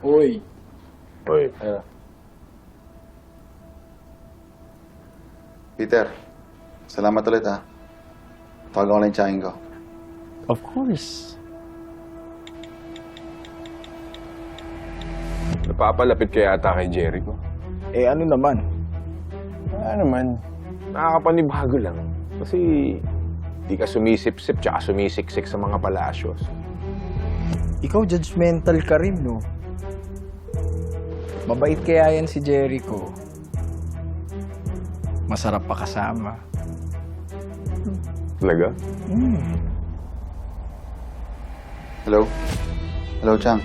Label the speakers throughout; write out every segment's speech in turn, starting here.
Speaker 1: Uy,
Speaker 2: Uy,
Speaker 3: Peter, salamat ulit ha. Tawagan ko lang tsahin ko.
Speaker 2: of course.
Speaker 4: Napapalapit kaya ata kay Jericho.
Speaker 2: Eh ano naman?
Speaker 4: Ano naman, nakakapanibago lang. Kasi di ka sumisip-sip tsaka sumisiksik sa mga palasyos.
Speaker 1: ikaw judgmental ka rin, no? Mabait kaya yan si Jericho. Masarap pa kasama.
Speaker 4: Talaga?
Speaker 3: Hello? Hello, Chang.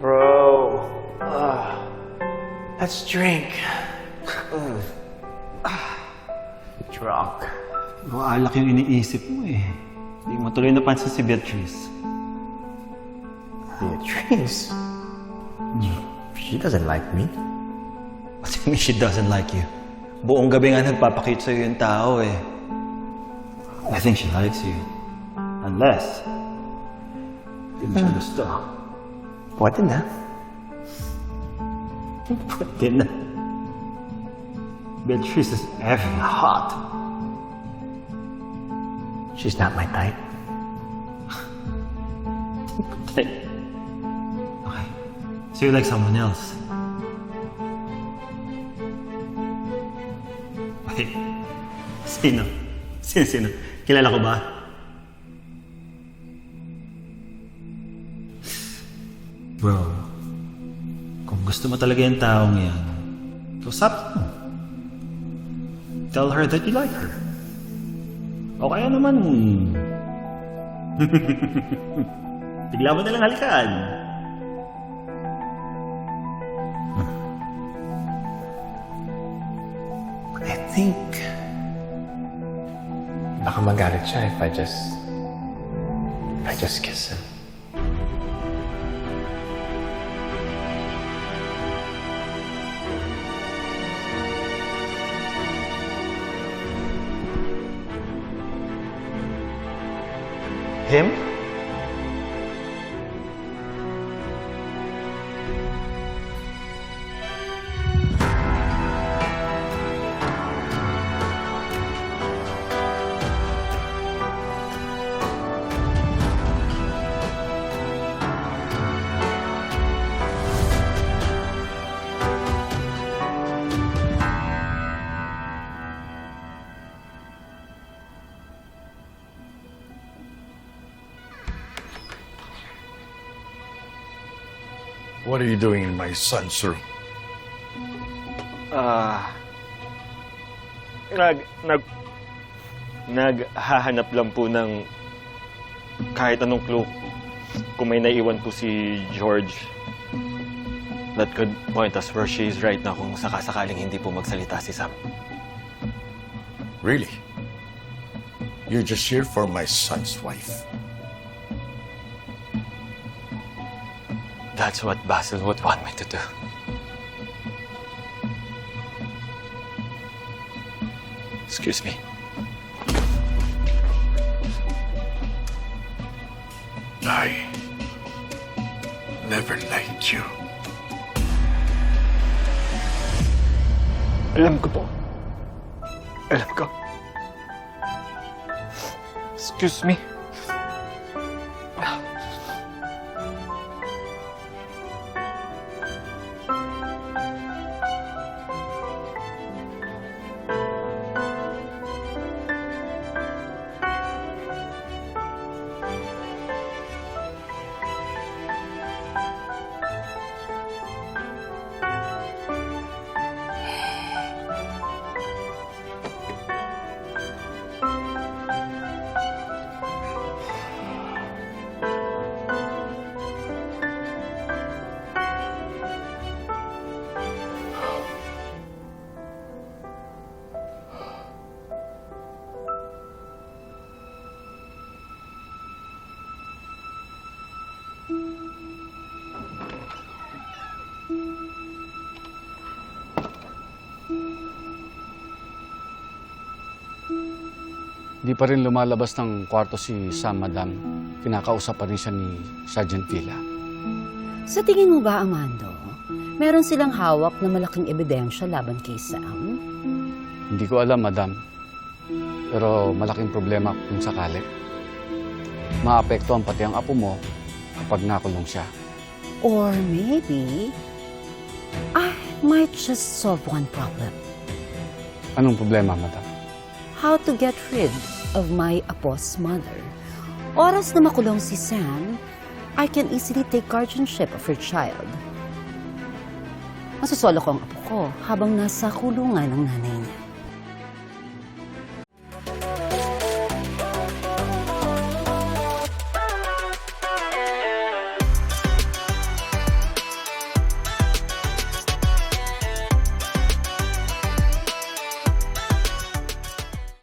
Speaker 2: Bro. Ah. Let's drink. Drunk.
Speaker 5: Bro, alak yung iniisip mo eh. Hindi mo tuloy napansin si Beatrice.
Speaker 2: Beatrice. She doesn't like me.
Speaker 5: What do you mean she doesn't like you? Buong gabi nga nagpapakita sa'yo yung tao eh. I think she likes you. Unless... Hindi mo siya gusto.
Speaker 2: Pwede na.
Speaker 5: Pwede na. Beatrice is effing hot.
Speaker 2: She's not my type.
Speaker 5: Okay. So you like someone else? Wait. Sino? Sino, sino? Kilala ko ba? Bro, kung gusto mo talaga yung taong yan, kausap mo. Tell her that you like her. O kaya naman, bigla mo nalang halikan.
Speaker 2: I think... Baka magalit siya if I just... If I just kiss him.
Speaker 5: Him?
Speaker 6: What are you doing in my son's room?
Speaker 7: Ah. nag nag naghahanap lang po ng kahit anong clue kung may naiwan po si George that could point us where she is right now kung sakasakaling hindi po magsalita si Sam.
Speaker 6: Really? You're just here for my son's wife.
Speaker 7: That's what Basil would want me to do. Excuse me.
Speaker 6: I never liked you.
Speaker 7: Alam ko po. Alam ko. Excuse me.
Speaker 8: Di pa rin lumalabas ng kwarto si Sam, Madam. Kinakausap pa rin siya ni Sergeant Villa.
Speaker 9: Sa tingin mo ba, Amando, meron silang hawak na malaking ebidensya laban kay Sam?
Speaker 8: Hindi ko alam, Madam. Pero malaking problema kung sakali. Maapektuhan pati ang apo mo kapag nakulong siya.
Speaker 9: Or maybe, I might just solve one problem.
Speaker 8: Anong problema, Madam?
Speaker 9: How to get rid of my apo's mother. Oras na makulong si Sam, I can easily take guardianship of her child. Masusolo ko ang apo ko habang nasa kulungan ng nanay niya.